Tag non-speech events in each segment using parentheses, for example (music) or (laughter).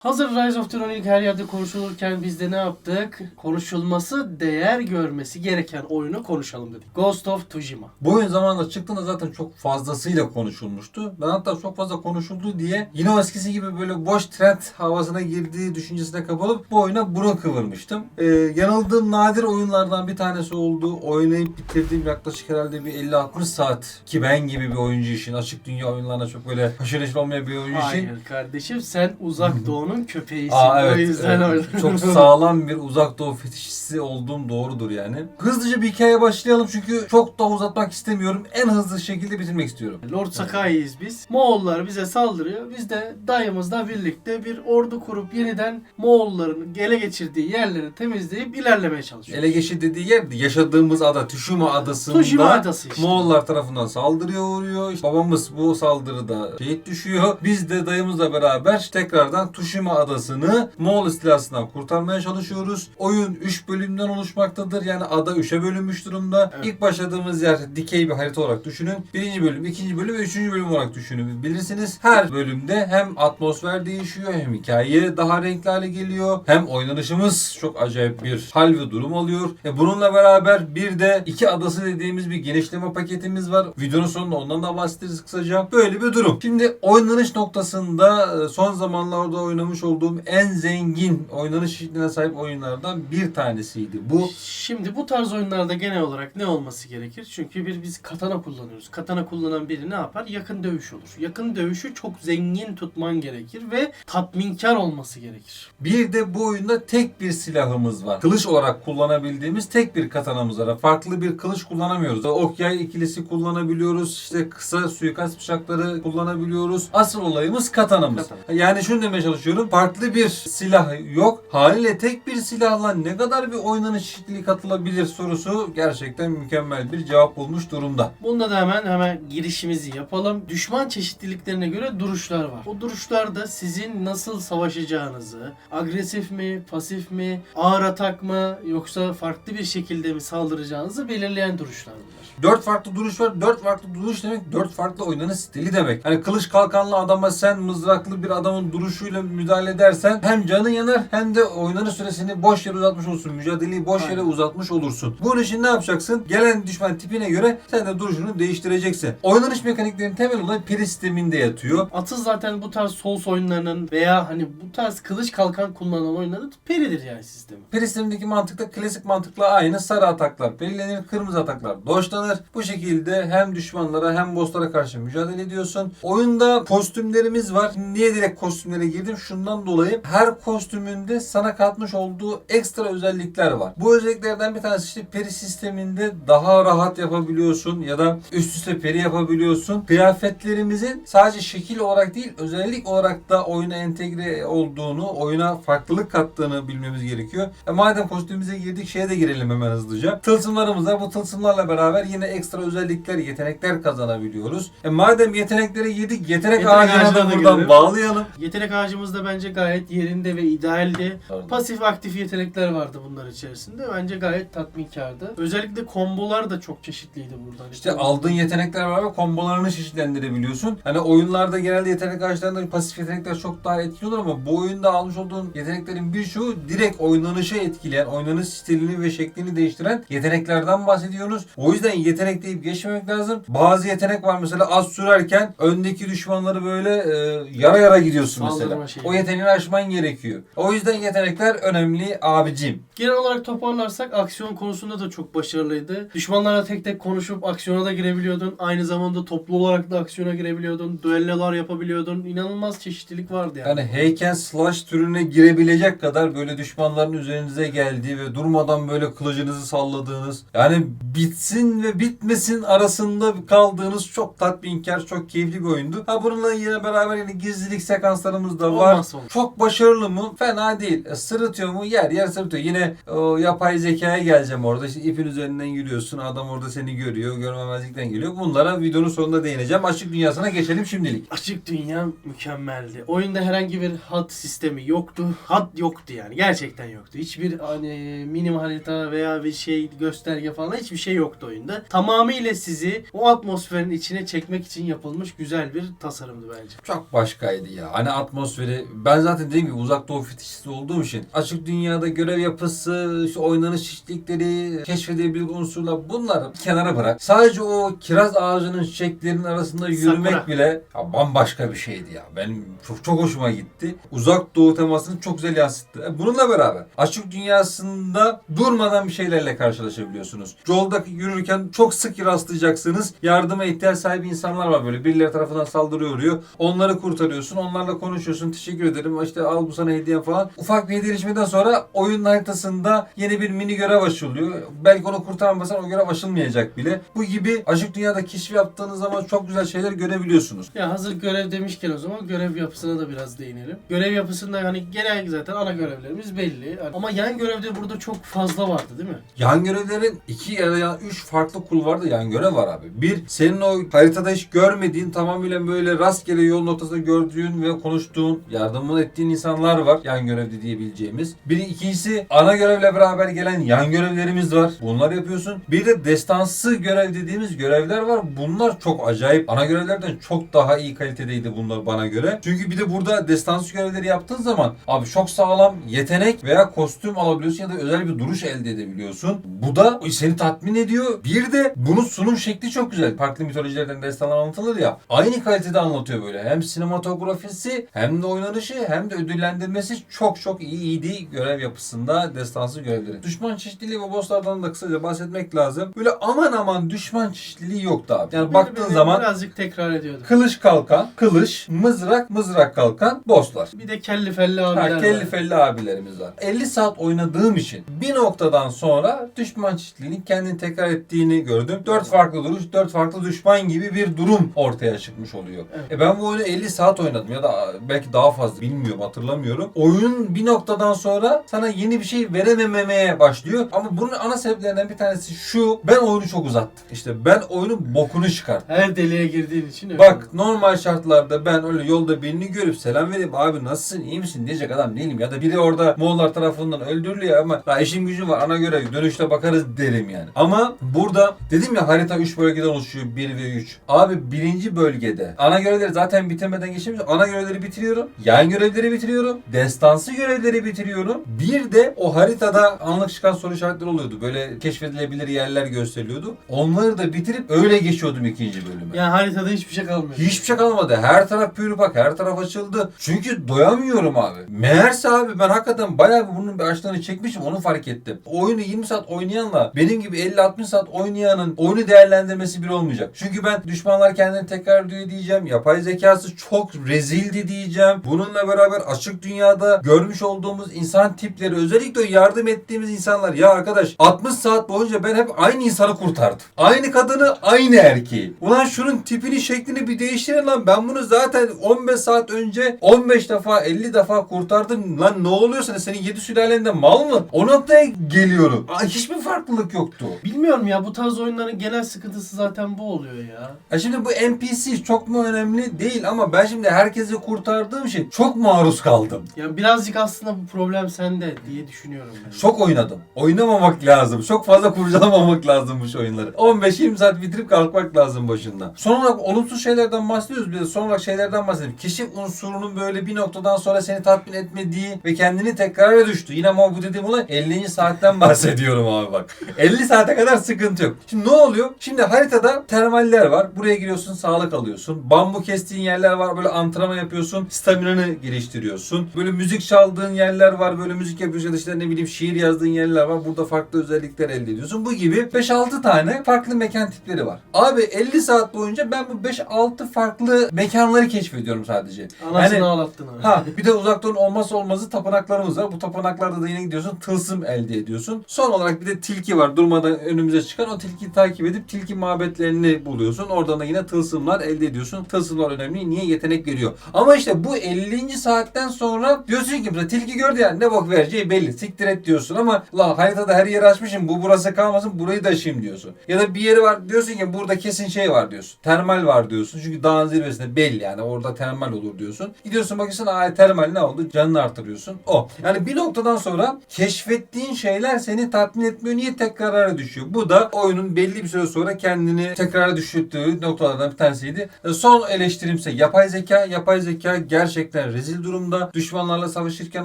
Hazır Rise of the Ronin her yerde konuşulurken biz de ne yaptık? Konuşulması, değer görmesi gereken oyunu konuşalım dedik. Ghost of Tsushima. Bu oyun zamanında çıktığında zaten çok fazlasıyla konuşulmuştu. Ben hatta çok fazla konuşuldu diye yine o eskisi gibi böyle boş trend havasına girdiği düşüncesine kapılıp bu oyuna burun kıvırmıştım. Ee, yanıldığım nadir oyunlardan bir tanesi oldu. Oynayıp bitirdiğim yaklaşık herhalde bir 50-60 saat. Ki ben gibi bir oyuncu için açık dünya oyunlarına çok böyle haşır neşir olmayan bir oyuncu için. Hayır kardeşim sen uzak (laughs) doğunun köpeğisin. Aa o evet. yüzden evet. öyle. Çok (laughs) sağlam bir uzak doğu fetişçisi olduğum doğrudur yani. Hızlıca bir hikaye başlayalım çünkü çok da uzatmak istemiyorum. En hızlı şekilde bitirmek istiyorum. Lord Sakai'yiz biz. Moğollar bize saldırıyor. Biz de dayımızla birlikte bir ordu kurup yeniden Moğolların ele geçirdiği yerleri temizleyip ilerlemeye çalışıyoruz. Ele geçir dediği yer yaşadığımız ada Tuşuma adasında Tsushima adası işte. Moğollar tarafından saldırıya uğruyor. İşte babamız bu saldırıda şehit düşüyor. Biz de dayımızla beraber tekrardan Tuşima adasını Moğol istilasından kurtarmaya çalışıyoruz. Oyun 3 bölümden oluşmaktadır. Yani ada 3'e bölünmüş durumda. Evet. İlk başladığımız yer dikey bir harita olarak düşünün. Birinci bölüm, ikinci bölüm ve üçüncü bölüm olarak düşünün. Bilirsiniz her bölümde hem atmosfer değişiyor hem hikaye daha renkli hale geliyor. Hem oynanışımız çok acayip bir hal ve durum alıyor. E bununla beraber bir de iki adası dediğimiz bir genişleme paketimiz var. Videonun sonunda ondan da bahsederiz kısaca. Böyle bir durum. Şimdi oynanış noktasında e, son zamanlarda oynamış olduğum en zengin oynanış şekline sahip oyunlardan bir tanesiydi. Bu Şimdi bu tarz oyunlarda genel olarak ne olması gerekir? Çünkü bir biz katana kullanıyoruz. Katana kullanan biri ne yapar? Yakın dövüş olur. Yakın dövüşü çok zengin tutman gerekir ve tatminkar olması gerekir. Bir de bu oyunda tek bir silahımız var. Kılıç olarak kullanabildiğimiz tek bir katanamız var. Farklı bir kılıç kullanamıyoruz. Ok yay ikilisi kullanabiliyoruz. İşte kısa suikast bıçakları kullanabiliyoruz. Asıl olayımız katanamız. Katana. Yani şunu demeye çalışıyorum. Farklı bir silah yok. Haliyle tek bir silahla ne kadar bir oynanış çeşitliliği katılabilir sorusu gerçekten mükemmel bir cevap bulmuş durumda. Bunda da hemen hemen girişimizi yapalım. Düşman çeşitliliklerine göre duruşlar var. O duruşlarda sizin nasıl savaşacağınızı, agresif mi, pasif mi, ağır atak mı yoksa farklı bir şekilde mi saldıracağınızı belirleyen duruşlar bunlar. Dört farklı duruş var. Dört farklı duruş demek dört farklı oynanış stili demek. Hani kılıç kalkanlı adama sen mızraklı bir adamın duruşuyla müdahale edersen hem canı yanar hem de oynanış süresini boş yere uzatmış olursun. Mücadeleyi boş yere Aynen. uzatmış olursun. Bunun için ne yapacaksın? Gelen düşman tipine göre sen de duruşunu değiştireceksin. Oynanış mekaniklerinin temel olayı peri sisteminde yatıyor. Atı zaten bu tarz Souls oyunlarının veya hani bu tarz kılıç kalkan kullanan oyunların peridir yani sistemi. Peri sistemindeki mantıkta klasik mantıkla aynı. Sarı ataklar perilenir, kırmızı ataklar doşlanır. Bu şekilde hem düşmanlara hem bosslara karşı mücadele ediyorsun. Oyunda kostümlerimiz var. Niye direkt kostümlere girdim? Şundan dolayı her kostümünde sana katmış olduğu ekstra özellikler var. Bu özelliklerden bir tanesi işte peri sisteminde daha rahat yapabiliyorsun ya da üst üste peri yapabiliyorsun. Kıyafetlerimizin sadece şekil olarak değil özellik olarak da oyuna entegre olduğunu, oyuna farklılık kattığını bilmemiz gerekiyor. E madem kostümümüze girdik şeye de girelim hemen hızlıca. Tılsımlarımız var. Bu tılsımlarla beraber yine ekstra özellikler, yetenekler kazanabiliyoruz. E madem yeteneklere girdik yetenek, Yetenek ağacına da da buradan girelim. bağlayalım. Yetenek ağacımız da bence gayet yerinde ve idealdi. Pardon. Pasif aktif yetenekler vardı bunlar içerisinde. Bence gayet tatminkardı. Özellikle kombolar da çok çeşitliydi burada. Hani İşte aldığın yetenekler var ve kombolarını çeşitlendirebiliyorsun. Hani oyunlarda genelde yetenek ağaçlarında pasif yetenekler çok daha etkili olur ama bu oyunda almış olduğun yeteneklerin birçoğu direkt oynanışı etkileyen, oynanış stilini ve şeklini değiştiren yeteneklerden bahsediyoruz. O yüzden yetenek deyip geçmemek lazım. Bazı yetenek var mesela az sürerken öndeki düşmanları böyle e, yara yara gidiyorsun Saldırma mesela. şeyi. O yeteneği aşman gerekiyor. O yüzden yetenekler önemli abicim. Genel olarak toparlarsak aksiyon konusunda da çok başarılıydı. Düşmanlarla tek tek konuşup aksiyona da girebiliyordun. Aynı zamanda toplu olarak da aksiyona girebiliyordun. Düellolar yapabiliyordun. İnanılmaz çeşitlilik vardı yani. Yani heyken slash türüne girebilecek kadar böyle düşmanların üzerinize geldiği ve durmadan böyle kılıcınızı salladığınız yani bitsin ve bitmesin arasında kaldığınız çok tatminkar, çok keyifli bir oyundu. Ha bununla yine beraber yine gizlilik sekanslarımız da var. Olmazsa olur. Çok başarılı mı? Fena değil. E, Sırıtıyor mu? Yer yer sırıtıyor. Yine o yapay zekaya geleceğim orada. İşte ipin üzerinden yürüyorsun. Adam orada seni görüyor. Görmemezlikten geliyor. Bunlara videonun sonunda değineceğim. Açık dünyasına geçelim şimdilik. Açık dünya mükemmeldi. Oyunda herhangi bir hat sistemi yoktu. Hat yoktu yani. Gerçekten yoktu. Hiçbir hani minim harita veya bir şey gösterge falan hiçbir şey yoktu oyunda. Tamamıyla sizi o atmosferin içine çekmek için yapılmış güzel bir tasarımdı bence. Çok başkaydı ya. Hani atmosferi ben zaten dediğim gibi uzak doğu fetişisti olduğum için açık dünyada görev yapısı, işte oynanış çeşitlilikleri, keşfedebilir unsurlar bunları bir kenara bırak. Sadece o kiraz ağacının çiçeklerinin arasında yürümek Sakura. bile ya bambaşka bir şeydi ya. Benim çok çok hoşuma gitti. Uzak doğu temasını çok güzel yansıttı. E, Bununla beraber açık dünyasında durmadan bir şeylerle karşılaşabiliyorsunuz. Yolda yürürken çok sık rastlayacaksınız. Yardıma ihtiyaç sahibi insanlar var böyle. Birileri tarafından saldırıyor oluyor. Onları kurtarıyorsun. Onlarla konuşuyorsun. Teşekkür ederim. İşte al bu sana hediye falan. Ufak bir hediyeleşmeden sonra oyun haritasında yeni bir mini görev açılıyor. Belki onu kurtarmasan o görev açılmayacak bile. Bu gibi açık dünyada keşif yaptığınız zaman çok güzel şeyler görebiliyorsunuz. Ya hazır görev demişken o zaman görev yapısına da biraz değinelim. Görev yapısında hani genel zaten ana görevlerimiz belli. Ama yan görevde burada çok fazla vardı değil mi? Yan görevlerin iki ya da üç farklı kulvarda yan görev var abi. Bir, senin o haritada hiç görmediğin tamamıyla böyle rastgele yolun ortasında gördüğün ve konuştuğun, yardımını ettiğin insanlar var. Yan görevde diyebileceğimiz. Biri ikincisi ana görevle beraber gelen yan görevlerimiz var. Bunlar yapıyorsun. Bir de destansı görev dediğimiz görevler var. Bunlar çok acayip. Ana görevlerden çok daha iyi kalitedeydi bunlar bana göre. Çünkü bir de burada destansı görevleri yaptığın zaman abi çok sağlam yetenek veya kostüm alabiliyorsun ya da özel bir duruş elde edebiliyorsun. Bu da seni tatmin ediyor. Bir de bunun sunum şekli çok güzel. Farklı mitolojilerden destanlar anlatılır ya. Aynı kalitede anlatıyor böyle. Hem sinematografisi hem de oynanışı hem de ödüllendirmesi çok çok iyi iyiydi görev yapısında destansı görevleri. Düşman çeşitliliği ve bosslardan da kısaca bahsetmek lazım. Böyle aman aman düşman çeşitliliği yoktu abi. Yani baktığın Beni- zaman birazcık tekrar ediyordu. kılıç kalkan, kılıç, mızrak, mızrak kalkan bosslar. Bir de kelli felli abiler Ha, kelli var. felli abilerimiz var. 50 saat oynadığım için bir noktadan sonra düşman çeşitliliğinin kendini tekrar ettiğini gördüm. 4 farklı duruş, 4 farklı düşman gibi bir durum ortaya çıkmış oluyor. Evet. E ben bu oyunu 50 saat oynadım ya da belki daha fazla bilmiyorum hatırlamıyorum. Oyun bir noktadan sonra sana yeni bir şey verememeye başlıyor. Ama bunun ana sebeplerinden bir tanesi şu. Ben oyunu çok uzattım. İşte ben oyunun bokunu çıkarttım. Her deliğe girdiğin için öyle. Bak normal şartlarda ben öyle yolda birini görüp selam verip abi nasılsın iyi misin diyecek adam değilim. Ya da biri orada Moğollar tarafından öldürülüyor ama "La işim gücüm var ana görev dönüşte bakarız derim yani. Ama burada dedim ya harita 3 bölgeden oluşuyor 1 ve 3. Abi birinci bölgede ana görevleri zaten bitirmeden geçemiyorum. Ana görevleri bitiriyorum. Yan görevleri bitiriyorum. Destansı görevleri bitiriyorum. Bir de o haritada anlık çıkan soru işaretleri oluyordu. Böyle keşfedilebilir yerler gösteriliyordu. Onları da bitirip öyle geçiyordum ikinci bölüme. Yani haritada hiçbir şey kalmıyor. Hiçbir şey kalmadı. Her taraf pürüpak, her taraf açıldı. Çünkü doyamıyorum abi. Meğerse abi ben hakikaten bayağı bir bunun bir açlığını çekmişim onu fark ettim. Oyunu 20 saat oynayanla benim gibi 50-60 saat oynayanın oyunu değerlendirmesi bir olmayacak. Çünkü ben düşmanlar kendini tekrar ediyor diyeceğim. Yapay zekası çok rezildi diyeceğim. Bununla beraber açık dünyada görmüş olduğumuz insan tipleri özellikle yardım ettiğimiz insanlar ya arkadaş 60 saat boyunca ben hep aynı insanı kurtardım. Aynı kadını aynı erkeği. Ulan şunun tipini şeklini bir değiştirin lan. Ben bunu zaten 15 saat önce 15 defa 50 defa kurtardım. Lan ne oluyorsa senin 7 sülalende mal mı? O noktaya geliyorum. Aa, hiçbir farklılık yoktu. Bilmiyorum ya bu tarz oyunların genel sıkıntısı zaten bu oluyor ya. Ya şimdi bu NPC çok mu önemli değil ama ben şimdi herkesi kurtardığım için çok maruz kaldım. Ya birazcık aslında bu problem sende diye düşünüyorum ben. Çok oynadım. Oynamamak lazım. Çok fazla kurcalamamak lazım bu oyunları. 15-20 saat bitirip kalkmak lazım başından. Son olarak olumsuz şeylerden bahsediyoruz. Bir de son olarak şeylerden bahsedelim. Keşif unsurunun böyle bir noktadan sonra seni tatmin etmediği ve kendini tekrara düştü. Yine ama bu dediğim olay 50. saatten bahsediyorum abi bak. 50 saate kadar sıkıntı yok. Şimdi ne oluyor? Şimdi haritada termaller var. Buraya giriyorsun sağlık alıyorsun. Bambu kestiğin yerler var. Böyle antrenman yapıyorsun. Staminanı geliştiriyorsun. Böyle müzik çaldığın yerler var. Böyle müzik yapıyorsun işte ne bileyim şiir yazdığın yerler var. Burada farklı özellikler elde ediyorsun. Bu gibi 5-6 tane farklı mekan tipleri var. Abi 50 saat boyunca ben bu 5-6 farklı mekanları keşfediyorum sadece. Anasını Yani- ağlattın ha. Ha bir de uzaktan olmazsa olmazı tapınaklarımız var. Bu tapınaklarda da yine gidiyorsun tılsım elde ediyorsun. Son olarak bir de tilki var. Durmadan önümüze çıkan o tilkiyi takip edip tilki mabetlerini buluyorsun. Oradan da yine tılsımlar elde ediyorsun. Tılsımlar önemli. Niye? Yetenek veriyor. Ama işte bu 50. saatten sonra diyorsun ki mesela tilki gördü ya ne bok vereceği belli. Siktir et diyorsun ama la haritada her yeri açmışım. Bu burası kalmasın. Burayı da açayım diyorsun. Ya da bir yeri var diyorsun ki burada kesin şey var diyorsun. Termal var diyorsun. Çünkü dağın zirvesinde belli yani orada termal olur diyorsun. Gidiyorsun bakıyorsun aa termal ne oldu? Canını artırıyorsun. O. Yani bir noktadan sonra keşfettiğin şeyler seni tatmin etmiyor. Niye tekrara düşüyor? Bu da oyunun belli bir süre sonra kendini tekrara düşürdüğü noktalardan bir tanesiydi. Son eleştirimse yapay zeka. Yapay zeka gerçekten gerçekten rezil durumda. Düşmanlarla savaşırken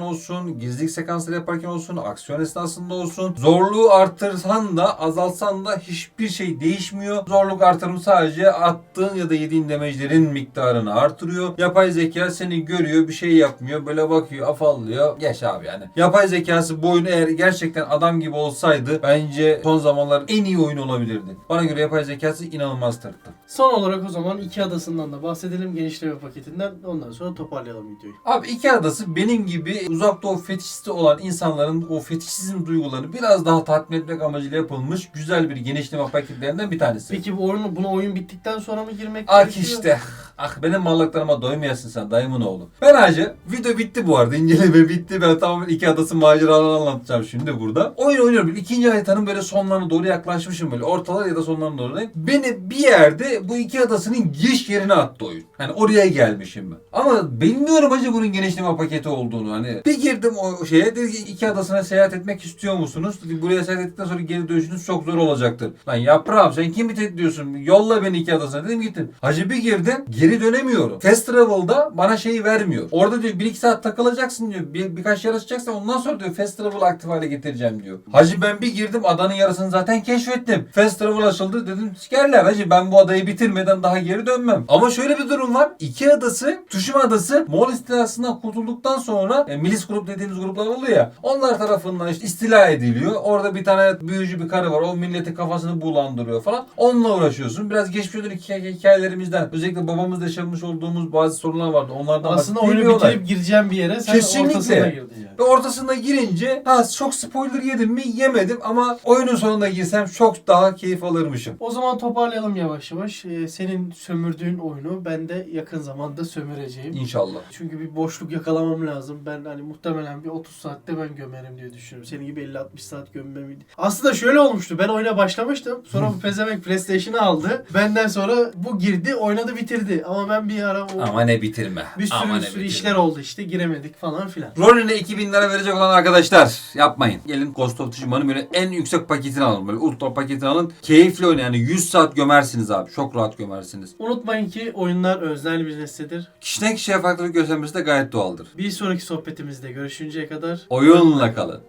olsun, gizlilik sekansları yaparken olsun, aksiyon esnasında olsun. Zorluğu artırsan da azaltsan da hiçbir şey değişmiyor. Zorluk artırımı sadece attığın ya da yediğin demecilerin miktarını artırıyor. Yapay zeka seni görüyor, bir şey yapmıyor. Böyle bakıyor, afallıyor. Geç abi yani. Yapay zekası bu oyunu eğer gerçekten adam gibi olsaydı bence son zamanlar en iyi oyun olabilirdi. Bana göre yapay zekası inanılmaz tırttı. Son olarak o zaman iki adasından da bahsedelim genişleme paketinden. Ondan sonra toparlayalım videoyu. Abi iki adası benim gibi uzak doğu fetişisti olan insanların o fetişizm duygularını biraz daha tatmin etmek amacıyla yapılmış güzel bir genişleme paketlerinden bir tanesi. Peki bu oyunu buna oyun bittikten sonra mı girmek gerekiyor? işte. Ah benim mallıklarıma doymayasın sen dayımın oğlu. Ben hacı video bitti bu arada. İnceleme bitti. Ben tamamen iki adası maceralarını anlatacağım şimdi burada. Oyun oynuyorum. İkinci haritanın böyle sonlarına doğru yaklaşmışım böyle. Ortalar ya da sonlarına doğru. Beni bir yerde bu iki adasının giriş yerine attı oyun. Hani oraya gelmişim ben. Ama bilmiyorum hacı bunun genişleme paketi olduğunu. Hani bir girdim o şeye dedi ki iki adasına seyahat etmek istiyor musunuz? Dedi, buraya seyahat ettikten sonra geri dönüşünüz çok zor olacaktır. Lan yaprağım sen kimi tehdit diyorsun? Yolla beni iki adasına dedim gittim. Hacı bir girdim geri dönemiyorum. Fast Travel'da bana şeyi vermiyor. Orada diyor bir iki saat takılacaksın diyor. Bir, birkaç yer açacaksın ondan sonra diyor Fast Travel aktif hale getireceğim diyor. Hacı ben bir girdim adanın yarısını zaten keşfettim. Fast Travel açıldı dedim sikerler hacı ben bu adayı bitirmeden daha geri dönmem. Ama şöyle bir durum var. İki adası Tuşima adası Moğol istilasından kurtulduktan sonra e, milis grup dediğimiz gruplar oluyor ya. Onlar tarafından işte istila ediliyor. Orada bir tane büyücü bir karı var. O milletin kafasını bulandırıyor falan. Onunla uğraşıyorsun. Biraz geçmiş dönük hikaye- hikayelerimizden özellikle babamızla yaşamış olduğumuz bazı sorunlar vardı. Onlardan Aslında oyunu bitirip gireceğim bir yere sen Kesinlikle. ortasına girdin yani. Ve ortasında girince ha çok spoiler yedim mi yemedim ama oyunun sonunda girsem çok daha keyif alırmışım. O zaman toparlayalım yavaş yavaş. Ee, senin sömürdüğün oyunu ben de yakın zamanda sömüreceğim. İnşallah. Çünkü bir boşluk yakalamam lazım. Ben hani muhtemelen bir 30 saatte ben gömerim diye düşünüyorum. Senin gibi 50-60 saat gömmem. Aslında şöyle olmuştu. Ben oyuna başlamıştım. Sonra bu pezevenk PlayStation'ı aldı. Benden sonra bu girdi, oynadı, bitirdi. Ama ben bir ara o Ama ne bitirme. bir sürü Ama ne sürü bitirme. işler oldu işte. Giremedik falan filan. Ronin'e 2000 lira verecek olan arkadaşlar yapmayın. Gelin Ghost of Tsushima'nın böyle en yüksek paketini alın. Böyle ultra paketini alın. Keyifli oynayın. Yani 100 saat gömersiniz abi. Çok rahat gömersiniz. Unutmayın ki oyunlar öznel bir nesnedir. Kişiden kişiye farklılık göstermesi de gayet doğaldır. Bir sonraki sohbetimizde görüşünceye kadar Oyunla kalın.